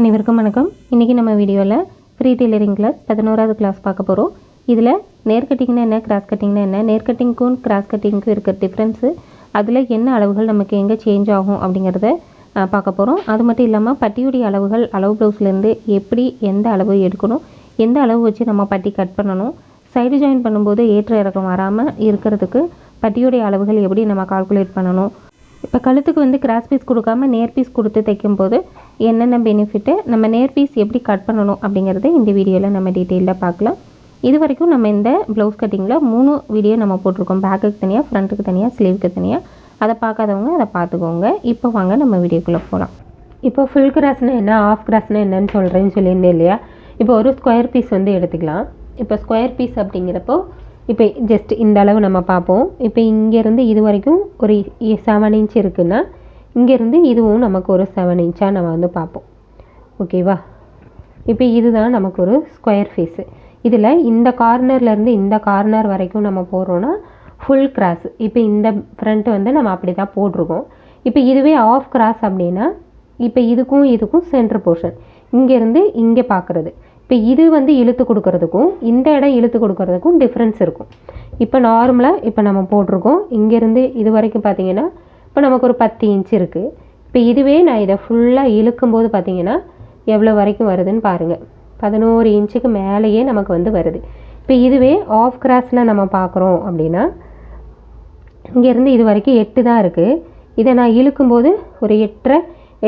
அனைவருக்கும் வணக்கம். இன்றைக்கி நம்ம வீடியோவில் ஃப்ரீ டெய்லரிங் கிளாஸ் பதினோராவது கிளாஸ் பார்க்க போகிறோம் இதில் நேர் கட்டிங்னா என்ன கிராஸ் கட்டிங்னா என்ன? நேர் கட்டிங்க்கும் கிராஸ் கட்டிங்க்கும் இருக்கிற டிஃப்ரென்ஸு அதில் என்ன அளவுகள் நமக்கு எங்கே சேஞ்ச் ஆகும் அப்படிங்கிறத பார்க்க போகிறோம் அது மட்டும் இல்லாமல் பட்டியுடைய அளவுகள் அளவு ப்ளவுஸ்லேருந்து எப்படி எந்த அளவு எடுக்கணும் எந்த அளவு வச்சு நம்ம பட்டி கட் பண்ணணும் சைடு ஜாயின் பண்ணும்போது ஏற்ற இறக்கம் வராமல் இருக்கிறதுக்கு பட்டியுடைய அளவுகள் எப்படி நம்ம கால்குலேட் பண்ணணும் இப்போ கழுத்துக்கு வந்து கிராஸ் பீஸ் கொடுக்காம நேர் பீஸ் கொடுத்து தைக்கும்போது என்னென்ன பெனிஃபிட்டு நம்ம நேர் பீஸ் எப்படி கட் பண்ணணும் அப்படிங்கிறத இந்த வீடியோவில் நம்ம டீட்டெயிலாக பார்க்கலாம். இது வரைக்கும் நம்ம இந்த ப்ளவுஸ் கட்டிங்கில் மூணு வீடியோ நம்ம போட்டிருக்கோம். பேக்குக்கு தனியாக ஃப்ரண்ட்டுக்கு தனியாக ஸ்லீவுக்கு தனியாக அதை பார்க்காதவங்க அதை பார்த்துக்கோங்க. இப்போ வாங்க நம்ம வீடியோக்குள்ளே போகலாம். இப்போ ஃபுல் கிராஸ்னால் என்ன ஆஃப் கிராஸ்னால் என்னன்னு சொல்கிறேன்னு சொல்லியிருந்தேன் இல்லையா? இப்போ ஒரு ஸ்கொயர் பீஸ் வந்து எடுத்துக்கலாம். இப்போ ஸ்கொயர் பீஸ் அப்படிங்கிறப்போ இப்போ ஜஸ்ட் இந்த அளவு நம்ம பார்ப்போம். இப்போ இங்கேருந்து இது வரைக்கும் ஒரு செவன் இன்ச் இருக்குன்னா இங்கேருந்து இதுவும் நமக்கு ஒரு செவன் இன்ச்சாக நம்ம வந்து பார்ப்போம். ஓகேவா இப்போ இதுதான் நமக்கு ஒரு ஸ்கொயர் ஃபேஸு இதில் இந்த கார்னர்லேருந்து இந்த கார்னர் வரைக்கும் நம்ம போடுறோன்னா ஃபுல் கிராஸ் இப்போ இந்த ஃப்ரண்ட் வந்து நம்ம அப்படி தான் போட்டிருக்கோம். இப்போ இதுவே ஆஃப் கிராஸ் அப்படின்னா இப்போ இதுக்கும் இதுக்கும் சென்டர் போர்ஷன் இங்கேருந்து இங்கே பார்க்குறது. இப்போ இது வந்து இழுத்து கொடுக்கறதுக்கும் இந்த இடம் இழுத்து கொடுக்கறதுக்கும் டிஃப்ரென்ஸ் இருக்கும். இப்போ நார்மலாக இப்போ நம்ம போட்டிருக்கோம். இங்கேருந்து இது வரைக்கும் பார்த்தீங்கன்னா இப்போ நமக்கு ஒரு பத்து இன்ச் இருக்குது இப்போ இதுவே நான் இதை ஃபுல்லாக இழுக்கும்போது பார்த்தீங்கன்னா எவ்வளோ வரைக்கும் வருதுன்னு பாருங்கள் பதினோரு இன்ச்சுக்கு மேலேயே நமக்கு வந்து வருது. இப்போ இதுவே ஆஃப் கிராஸில் நம்ம பார்க்குறோம் அப்படின்னா இங்கேருந்து இது வரைக்கும் எட்டு தான் இருக்குது இதை நான் இழுக்கும்போது ஒரு எட்டரை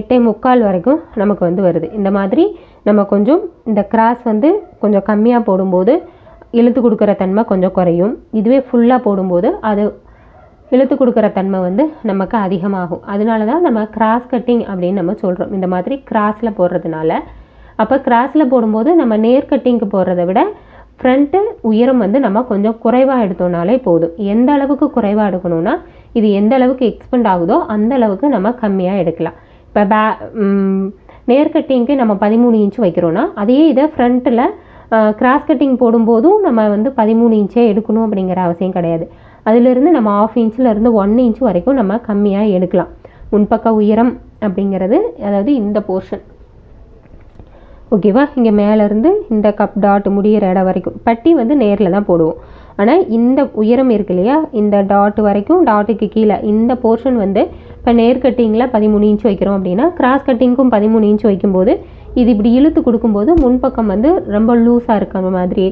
எட்டே முக்கால் வரைக்கும் நமக்கு வந்து வருது. இந்த மாதிரி நம்ம கொஞ்சம் இந்த கிராஸ் வந்து கொஞ்சம் கம்மியாக போடும்போது இழுத்து கொடுக்குற தன்மை கொஞ்சம் குறையும். இதுவே ஃபுல்லாக போடும்போது அது இழுத்து கொடுக்குற தன்மை வந்து நமக்கு அதிகமாகும். அதனால தான் நம்ம கிராஸ் கட்டிங் அப்படின்னு நம்ம சொல்கிறோம் இந்த மாதிரி கிராஸில் போடுறதுனால. அப்போ கிராஸில் போடும்போது நம்ம நேர் கட்டிங்க்கு போடுறத விட ஃப்ரண்ட்டு உயரம் வந்து நம்ம கொஞ்சம் குறைவாக எடுத்தோம்னாலே போதும். எந்த அளவுக்கு குறைவாக எடுக்கணும்னா இது எந்த அளவுக்கு எக்ஸ்பெண்ட் ஆகுதோ அந்த அளவுக்கு நம்ம கம்மியாக எடுக்கலாம். இப்போ பே நேர் கட்டிங்க்கு நம்ம பதிமூணு இன்ச் வைக்கிறோன்னா அதே இதை ஃப்ரண்ட்டில் கிராஸ் கட்டிங் போடும்போதும் நம்ம வந்து பதிமூணு இன்ச்சே எடுக்கணும் அப்படிங்கிற அவசியம் கிடையாது. அதிலிருந்து நம்ம ஆஃப் இன்ச்சில் இருந்து ஒன் இன்ச் வரைக்கும் நம்ம கம்மியாக எடுக்கலாம். முன்பக்க உயரம் அப்படிங்கிறது அதாவது இந்த போர்ஷன் ஓகேவா இங்கே மேலேருந்து இந்த கப் டாட் முடிகிற இடம் வரைக்கும். பட்டி வந்து நேரில் தான் போடுவோம். ஆனால் இந்த உயரம் இருக்கு இல்லையா? இந்த டாட் வரைக்கும் டாட்டுக்கு கீழே இந்த போர்ஷன் வந்து இப்போ நேர் கட்டிங்கில் பதிமூணு இன்ச் வைக்கிறோம் அப்படின்னா கிராஸ் கட்டிங்க்கும் பதிமூணு இன்ச் வைக்கும்போது இது இப்படி இழுத்து கொடுக்கும்போது முன்பக்கம் வந்து ரொம்ப லூஸாக இருக்க மாதிரி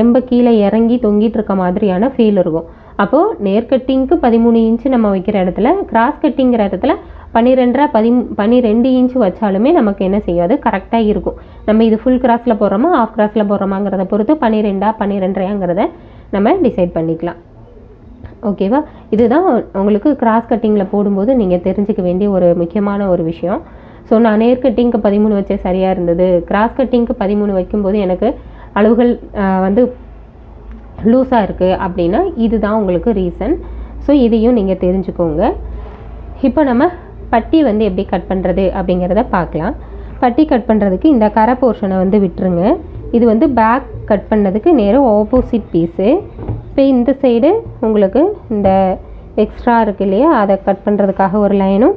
ரொம்ப கீழே இறங்கி தொங்கிட்டு இருக்க மாதிரியான ஃபீல் இருக்கும். அப்போது நேர் கட்டிங்க்கு பதிமூணு இன்ச்சு நம்ம வைக்கிற இடத்துல கிராஸ் கட்டிங்கிற இடத்துல பன்னிரெண்டரை பதி பன்னிரெண்டு இன்ச்சு வச்சாலுமே நமக்கு என்ன செய்யாது கரெக்டாக இருக்கும். நம்ம இது ஃபுல் கிராஸில் போடுறோமா ஆஃப் கிராஸில் போடுறோமாங்கிறத பொறுத்து பன்னிரெண்டா பன்னிரெண்டரையாங்கிறத நம்ம டிசைட் பண்ணிக்கலாம். ஓகேவா இதுதான் உங்களுக்கு கிராஸ் கட்டிங்கில் போடும்போது நீங்கள் தெரிஞ்சுக்க வேண்டிய ஒரு முக்கியமான ஒரு விஷயம். ஸோ நான் நேர் கட்டிங்க்கு பதிமூணு வச்சே சரியாக இருந்தது. கிராஸ் கட்டிங்க்கு பதிமூணு வைக்கும்போது எனக்கு அளவுகள் வந்து லூஸாக இருக்குது அப்படின்னா இதுதான் உங்களுக்கு ரீசன் ஸோ இதையும் நீங்கள் தெரிஞ்சுக்கோங்க. இப்போ நம்ம பட்டி வந்து எப்படி கட் பண்ணுறது அப்படிங்கிறத பார்க்கலாம். பட்டி கட் பண்ணுறதுக்கு இந்த கரை போர்ஷனை வந்து விட்டுருங்க. இது வந்து பேக் கட் பண்ணதுக்கு நேரம் ஆப்போசிட் பீஸு இப்போ இந்த சைடு உங்களுக்கு இந்த எக்ஸ்ட்ரா இருக்கு இல்லையா அதை கட் பண்ணுறதுக்காக ஒரு லைனும்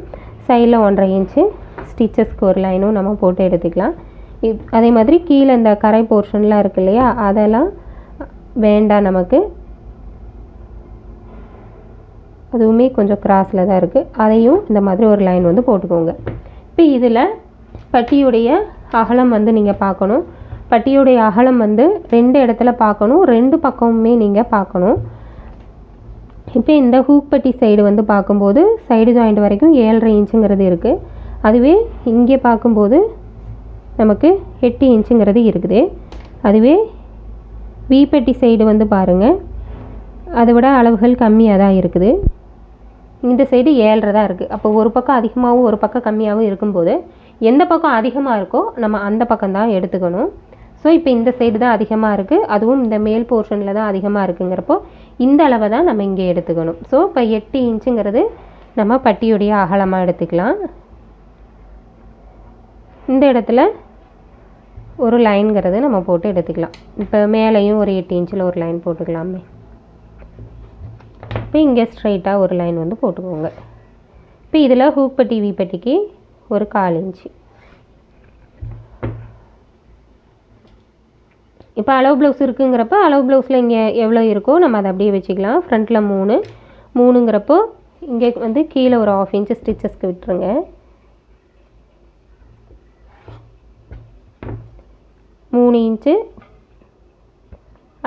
சைடில் ஒன்றரை இன்ச்சு ஸ்டிச்சஸ்க்கு ஒரு லைனும் நம்ம போட்டு எடுத்துக்கலாம். இது அதே மாதிரி கீழே இந்த கரை போர்ஷன்லாம் இருக்கு இல்லையா அதெல்லாம் வேண்டாம் நமக்கு. அதுவுமே கொஞ்சம் கிராஸில் தான் இருக்குது அதையும் இந்த மாதிரி ஒரு லைன் வந்து போட்டுக்கோங்க. இப்போ இதில் பட்டியுடைய அகலம் வந்து நீங்கள் பார்க்கணும். பட்டியுடைய அகலம் வந்து ரெண்டு இடத்துல பார்க்கணும். ரெண்டு பக்கமுமே நீங்கள் பார்க்கணும். இப்போ இந்த ஹூக் பட்டி சைடு வந்து பார்க்கும்போது சைடு ஜாயிண்ட் வரைக்கும் ஏழரை இன்ச்சுங்கிறது இருக்குது அதுவே இங்கே பார்க்கும்போது நமக்கு எட்டு இன்ச்சுங்கிறது இருக்குது. அதுவே வீப்பட்டி சைடு வந்து பாருங்கள் அதை விட அளவுகள் கம்மியாக தான் இருக்குது. இந்த சைடு ஏழரை தான் இருக்குது அப்போ ஒரு பக்கம் அதிகமாகவும் ஒரு பக்கம் கம்மியாகவும் இருக்கும்போது எந்த பக்கம் அதிகமாக இருக்கோ நம்ம அந்த பக்கம் தான் எடுத்துக்கணும். ஸோ இப்போ இந்த சைடு தான் அதிகமாக இருக்குது அதுவும் இந்த மேல் போர்ஷனில் தான் அதிகமாக இருக்குங்கிறப்போ இந்த அளவை தான் நம்ம இங்கே எடுத்துக்கணும். ஸோ இப்போ எட்டு இன்ச்சுங்கிறது நம்ம பட்டியுடைய அகலமாக எடுத்துக்கலாம். இந்த இடத்துல ஒரு லைன்ங்கிறது நம்ம போட்டு எடுத்துக்கலாம். இப்போ மேலேயும் ஒரு எட்டு இன்ச்சில் ஒரு லைன் போட்டுக்கலாமே. இப்போ இங்கே ஸ்ட்ரைட்டாக ஒரு லைன் வந்து போட்டுக்கோங்க. இப்போ இதில் ஹூக் பட்டி ஒரு கால் இன்ச்சு. இப்போ அளவு ப்ளவுஸ் இருக்குங்கிறப்ப அளவு ப்ளவுஸில் இங்கே எவ்வளோ இருக்கோ நம்ம அதை அப்படியே வச்சுக்கலாம். ஃப்ரண்ட்டில் மூணு மூணுங்கிறப்போ இங்கே வந்து கீழே ஒரு ஆஃப் இன்ச்சு ஸ்டிச்சஸ்க்கு விட்டுருங்க. மூணு இன்ச்சு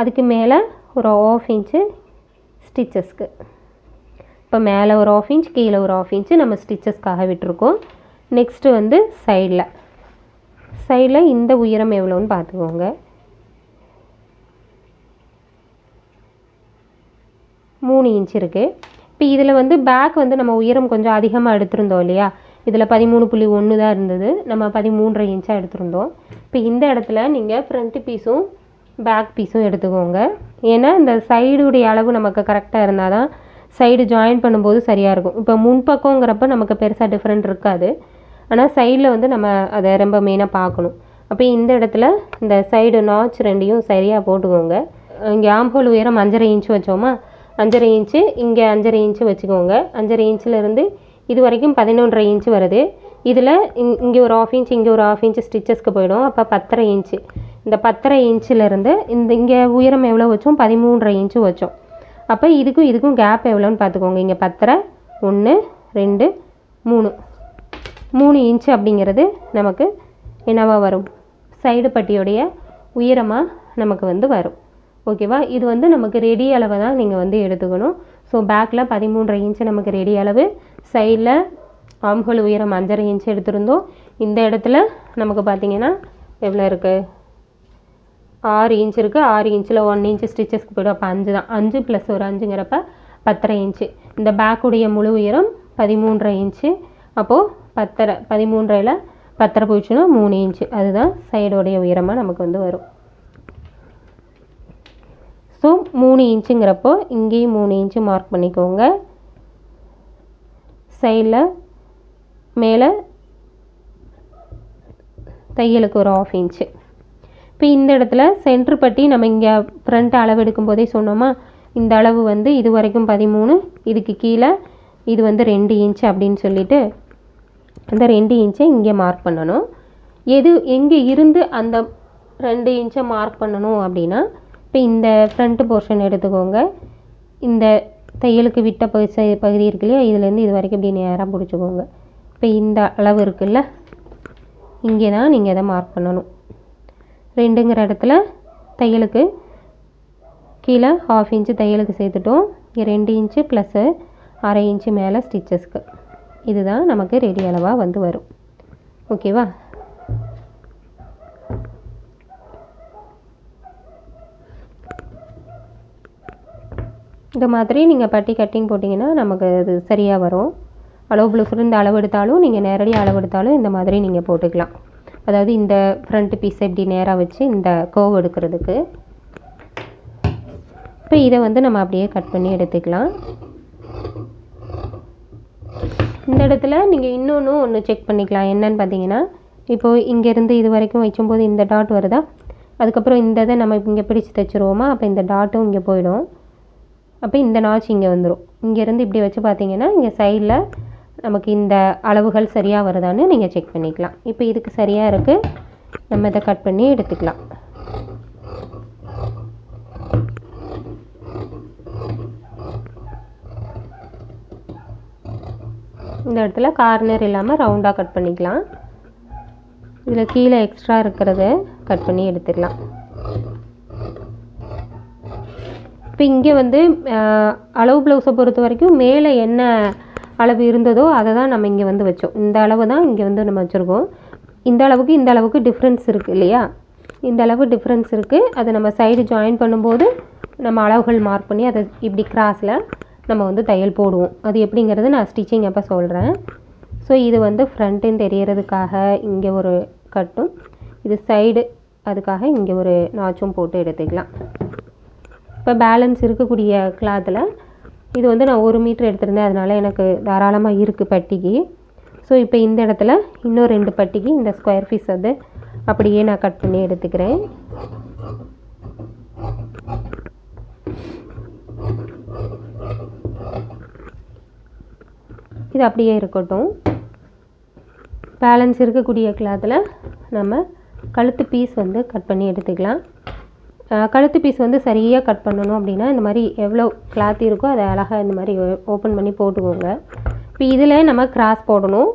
அதுக்கு மேலே ஒரு ஆஃப் இன்ச்சு ஸ்டிச்சஸ்க்கு இப்போ மேலே ஒரு ஆஃப் இன்ச் கீழே ஒரு ஆஃப் இன்ச்சு நம்ம ஸ்டிச்சஸ்க்காக விட்டுருக்கோம். நெக்ஸ்ட்டு வந்து சைடில் சைடில் இந்த உயரம் எவ்வளோன்னு பார்த்துக்கோங்க. மூணு இன்ச் இருக்குது இப்போ இதில் வந்து பேக் வந்து நம்ம உயரம் கொஞ்சம் அதிகமாக எடுத்திருந்தோம் இல்லையா? இதில் பதிமூணு புள்ளி ஒன்று தான் இருந்தது. நம்ம பதிமூன்றரை இன்ச்சாக எடுத்திருந்தோம். இப்போ இந்த இடத்துல நீங்கள் ஃப்ரண்ட்டு பீஸும் பேக் பீஸும் எடுத்துக்கோங்க. ஏன்னா இந்த சைடுடைய அளவு நமக்கு கரெக்டாக இருந்தால் தான் சைடு ஜாயின் பண்ணும்போது சரியாக இருக்கும். இப்போ முன்பக்கங்கிறப்ப நமக்கு பெருசாக டிஃப்ரெண்ட் இருக்காது. ஆனால் சைடில் வந்து நம்ம அதை ரொம்ப மெயினாக பார்க்கணும். அப்போ இந்த இடத்துல இந்த சைடு நாச் ரெண்டையும் சரியாக போட்டுக்கோங்க. இங்கே ஆம்ஹோல் உயரம் அஞ்சரை இன்ச் வச்சோமா? அஞ்சரை இன்ச்சு இங்கே அஞ்சரை இன்ச்சு வச்சுக்கோங்க. அஞ்சரை இன்ச்சில் இருந்து இது வரைக்கும் பதினொன்றரை இன்ச்சு வருது. இதில் இங் இங்கே ஒரு ஆஃப் இன்ச் இங்கே ஒரு ஆஃப் இன்ச்சு ஸ்டிச்சஸ்க்கு போயிடும். அப்போ பத்தரை இன்ச்சு. இந்த பத்தரை இன்ச்சிலேருந்து இந்த இங்கே உயரம் எவ்வளோ வச்சோம்? பதிமூன்றரை இன்ச்சு வச்சோம். அப்போ இதுக்கும் இதுக்கும் கேப் எவ்வளோன்னு பார்த்துக்கோங்க. இங்கே பத்தரை ஒன்று ரெண்டு மூணு. மூணு இன்ச்சு அப்படிங்கிறது நமக்கு என்னவாக வரும்? சைடு பட்டியோடைய உயரமாக நமக்கு வந்து வரும். ஓகேவா? இது வந்து நமக்கு ரெடி அளவை தான் நீங்கள் வந்து எடுத்துக்கணும். ஸோ பேக்கில் பதிமூன்றரை இன்ச்சு நமக்கு ரெடி அளவு. சைடில் ஆம்ஹோல் உயரம் அஞ்சரை இன்ச்சு எடுத்திருந்தோம். இந்த இடத்துல நமக்கு பார்த்தீங்கன்னா எவ்வளோ இருக்குது ஆறு இன்ச் இருக்குது ஆறு இன்ச்சில் ஒன் இன்ச்சு ஸ்டிச்சஸ்க்கு போய்டும். அப்போ அஞ்சு தான். அஞ்சு ப்ளஸ் ஒரு அஞ்சுங்கிறப்ப பத்தரை இன்ச்சு இந்த பேக்குடைய முழு உயரம் பதிமூன்றரை இன்ச்சு அப்போது பத்தரை பதிமூன்றையில் பத்தரை போயிடுச்சுன்னா மூணு இன்ச்சு அதுதான் சைடோடைய உயரமாக நமக்கு வந்து வரும். ஸோ மூணு இன்ச்சுங்கிறப்போ இங்கேயும் மூணு இன்ச்சு மார்க் பண்ணிக்கோங்க. சைடில் மேலே தையலுக்கு ஒரு ஆஃப் இன்ச்சு இப்போ இந்த இடத்துல சென்ட்ரு பட்டி நம்ம இங்கே ஃப்ரண்ட் அளவு எடுக்கும் போதே சொன்னோமா இந்த அளவு வந்து இது வரைக்கும் பதிமூணு இதுக்கு கீழே இது வந்து ரெண்டு இன்ச்சு அப்படின்னு சொல்லிட்டு அந்த ரெண்டு இன்ச்சை இங்கே மார்க் பண்ணணும். எது எங்கே இருந்து அந்த ரெண்டு இன்ச்சை மார்க் பண்ணணும் அப்படின்னா இப்போ இந்த ஃப்ரண்ட்டு போர்ஷன் எடுத்துக்கோங்க. இந்த தையலுக்கு விட்ட பகுதி பகுதி இருக்கு இல்லையா? இதுலேருந்து இது வரைக்கும் இப்படி நேராக பிடிச்சிக்கோங்க. இப்போ இந்த அளவு இருக்குல்ல? இங்கே தான் நீங்கள் அதை மார்க் பண்ணணும். ரெண்டுங்கிற இடத்துல தையலுக்கு கீழே ஹாஃப் இன்ச்சு தையலுக்கு சேர்த்துட்டோம். இங்கே ரெண்டு இன்ச்சு ப்ளஸ்ஸு அரை இன்ச்சு மேலே ஸ்டிச்சஸ்க்கு இதுதான் நமக்கு ரெடி அளவாக வந்து வரும். ஓகேவா இந்த மாதிரி நீங்கள் பட்டி கட்டிங் போட்டிங்கன்னா நமக்கு அது சரியாக வரும். அளவு ப்ளவுஸ் இந்த அளவு எடுத்தாலும் நீங்கள் நேரடியாக அளவு எடுத்தாலும் இந்த மாதிரி நீங்கள் போட்டுக்கலாம். அதாவது இந்த ஃப்ரண்ட் பீஸை இப்படி நேராக வச்சு இந்த கோவ் எடுக்கிறதுக்கு. இப்போ இதை வந்து நம்ம அப்படியே கட் பண்ணி எடுத்துக்கலாம். இந்த இடத்துல நீங்கள் இன்னொன்று ஒன்று செக் பண்ணிக்கலாம். என்னன்னு பார்த்தீங்கன்னா இப்போது இங்கேருந்து இது வரைக்கும் வைக்கும்போது இந்த டாட் வருதா? அதுக்கப்புறம் இந்த இதை நம்ம இங்கே பிடிச்சி தைச்சிருவோமா? அப்போ இந்த டாட்டும் இங்கே போயிடும். அப்போ இந்த நாச் இங்கே வந்துடும் இங்கேருந்து இப்படி வச்சு பார்த்தீங்கன்னா இங்கே சைடில் நமக்கு இந்த அளவுகள் சரியாக வருதான்னு நீங்கள் செக் பண்ணிக்கலாம். இப்போ இதுக்கு சரியாக இருக்குது நம்ம இதை கட் பண்ணி எடுத்துக்கலாம். இந்த இடத்துல கார்னர் இல்லாமல் ரவுண்டாக கட் பண்ணிக்கலாம். இதில் கீழே எக்ஸ்ட்ரா இருக்கிறத கட் பண்ணி எடுத்துக்கலாம். இப்போ இங்கே வந்து அளவு ப்ளவுஸை பொறுத்த வரைக்கும் மேலே என்ன அளவு இருந்ததோ அதை தான் நம்ம இங்கே வந்து வச்சோம். இந்த அளவு தான் இங்கே வந்து நம்ம வச்சுருக்கோம். இந்த அளவுக்கு இந்த அளவுக்கு டிஃப்ரென்ஸ் இருக்குது இல்லையா? இந்த அளவு டிஃப்ரென்ஸ் இருக்குது அதை நம்ம சைடு ஜாயின் பண்ணும்போது நம்ம அளவுகள் மார்க் பண்ணி அதை இப்படி கிராஸில் நம்ம வந்து தையல் போடுவோம். அது எப்படிங்கிறது நான் ஸ்டிச்சிங் அப்போ சொல்கிறேன் ஸோ இது வந்து ஃப்ரண்ட்டுன்னு தெரியறதுக்காக இங்கே ஒரு கட்டும். இது சைடு அதுக்காக இங்கே ஒரு நாச்சும் போட்டு எடுத்துக்கலாம். இப்போ பேலன்ஸ் இருக்கக்கூடிய கிளாத்தில் இது வந்து நான் ஒரு மீட்ரு எடுத்திருந்தேன். அதனால் எனக்கு தாராளமாக இருக்குது பட்டிக்கு. ஸோ இப்போ இந்த இடத்துல இன்னும் ரெண்டு பட்டிக்கு இந்த ஸ்கொயர் பீஸ் வந்து அப்படியே நான் கட் பண்ணி எடுத்துக்கிறேன். இது அப்படியே இருக்கட்டும். பேலன்ஸ் இருக்கக்கூடிய கிளாத்தில் நம்ம கழுத்து பீஸ் வந்து கட் பண்ணி எடுத்துக்கலாம். கழுத்து பீஸ் வந்து சரியாக கட் பண்ணணும் அப்படின்னா இந்த மாதிரி எவ்வளோ கிளாத் இருக்கோ அதை அழகாக இந்த மாதிரி ஓப்பன் பண்ணி போட்டுக்கோங்க. இப்போ இதில் நம்ம கிராஸ் போடணும்.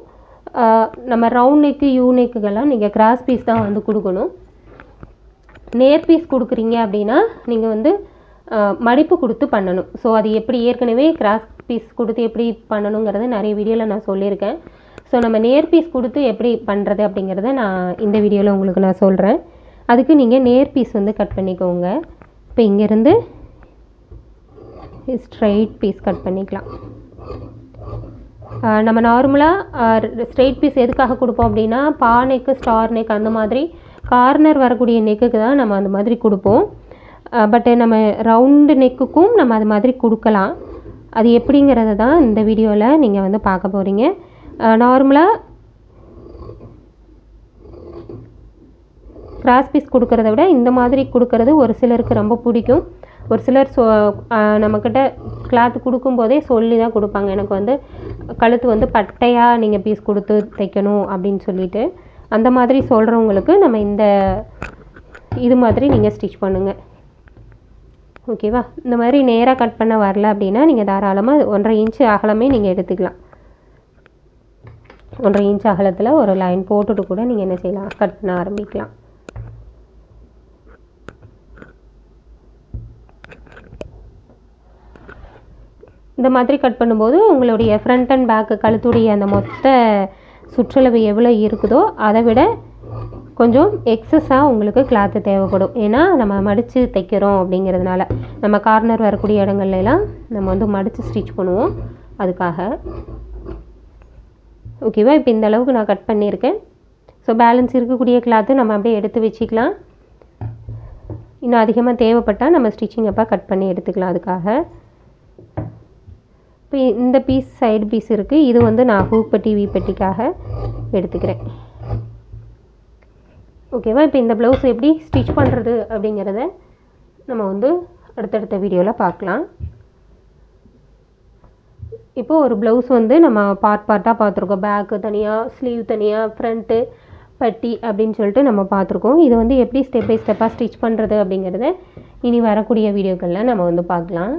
நம்ம ரவுண்ட் நெக்கு யூ நெக்குக்கெல்லாம் நீங்கள் கிராஸ் பீஸ் தான் வந்து கொடுக்கணும். நேர் பீஸ் கொடுக்குறீங்க அப்படின்னா நீங்கள் வந்து மடிப்பு கொடுத்து பண்ணணும். ஸோ அது எப்படி ஏற்கனவே கிராஸ் பீஸ் கொடுத்து எப்படி பண்ணணுங்கிறத நிறைய வீடியோவில் நான் சொல்லியிருக்கேன். ஸோ நம்ம நேர் பீஸ் கொடுத்து எப்படி பண்ணுறது அப்படிங்கிறத நான் இந்த வீடியோவில் உங்களுக்கு நான் சொல்கிறேன் அதுக்கு நீங்கள் நேர் பீஸ் வந்து கட் பண்ணிக்கோங்க. இப்போ இங்கேருந்து ஸ்ட்ரைட் பீஸ் கட் பண்ணிக்கலாம். நம்ம நார்மலாக ஸ்ட்ரெயிட் பீஸ் எதுக்காக கொடுப்போம் அப்படின்னா பா நெக்கு ஸ்டார் நெக் அந்த மாதிரி கார்னர் வரக்கூடிய நெக்குக்கு தான் நம்ம அந்த மாதிரி கொடுப்போம். பட்டு நம்ம ரவுண்டு நெக்குக்கும் நம்ம அது மாதிரி கொடுக்கலாம். அது எப்படிங்கிறத தான் இந்த வீடியோவில் நீங்கள் வந்து பார்க்க போகிறீங்க நார்மலாக கிராஸ் பீஸ் கொடுக்கறத விட இந்த மாதிரி கொடுக்கறது ஒரு சிலருக்கு ரொம்ப பிடிக்கும். ஒரு சிலர் சொ நம்மக்கிட்ட கிளாத் கொடுக்கும்போதே சொல்லி தான் கொடுப்பாங்க. எனக்கு வந்து கழுத்து வந்து பட்டையாக நீங்கள் பீஸ் கொடுத்து தைக்கணும் அப்படின்னு சொல்லிட்டு. அந்த மாதிரி சொல்கிறவங்களுக்கு நம்ம இந்த இது மாதிரி நீங்கள் ஸ்டிச் பண்ணுங்கள் ஓகேவா இந்த மாதிரி நேராக கட் பண்ண வரல அப்படின்னா நீங்கள் தாராளமாக ஒன்றரை இன்ச்சு அகலமே நீங்கள் எடுத்துக்கலாம். ஒன்றரை இன்ச் அகலத்தில் ஒரு லைன் போட்டுட்டு கூட நீங்கள் என்ன செய்யலாம்? கட் பண்ண ஆரம்பிக்கலாம். இந்த மாதிரி கட் பண்ணும்போது உங்களுடைய ஃப்ரண்ட் அண்ட் பேக்கு கழுத்துடைய அந்த மொத்த சுற்றளவு எவ்வளோ இருக்குதோ அதை விட கொஞ்சம் எக்ஸஸாக உங்களுக்கு கிளாத்து தேவைப்படும். ஏன்னா நம்ம மடித்து தைக்கிறோம் அப்படிங்கிறதுனால. நம்ம கார்னர் வரக்கூடிய இடங்கள்லாம் நம்ம வந்து மடித்து ஸ்டிச் பண்ணுவோம். அதுக்காக. ஓகேவா இப்போ இந்த அளவுக்கு நான் கட் பண்ணியிருக்கேன். ஸோ பேலன்ஸ் இருக்கக்கூடிய கிளாத்து நம்ம அப்படியே எடுத்து வச்சுக்கலாம். இன்னும் அதிகமாக தேவைப்பட்டால் நம்ம ஸ்டிச்சிங் அப்போ கட் பண்ணி எடுத்துக்கலாம் அதுக்காக. இப்போ இந்த பீஸ் சைடு பீஸ் இருக்குது இது வந்து நான் ஹூக் பட்டி பட்டிக்காக எடுத்துக்கிறேன். ஓகேவா இப்போ இந்த ப்ளவுஸ் எப்படி ஸ்டிச் பண்ணுறது அப்படிங்கிறத நம்ம வந்து அடுத்தடுத்த வீடியோவில் பார்க்கலாம். இப்போ ஒரு ப்ளவுஸ் வந்து நம்ம பார்ட் பார்ட்டாக பார்த்துருக்கோம். பேக்கு தனியாக ஸ்லீவ் தனியாக ஃப்ரண்ட்டு பட்டி அப்படின்னு சொல்லிட்டு நம்ம பார்த்துருக்கோம். இது வந்து எப்படி ஸ்டெப் பை ஸ்டெப்பாக ஸ்டிச் பண்ணுறது அப்படிங்கிறத இனி வரக்கூடிய வீடியோக்களில் நம்ம வந்து பார்க்கலாம்.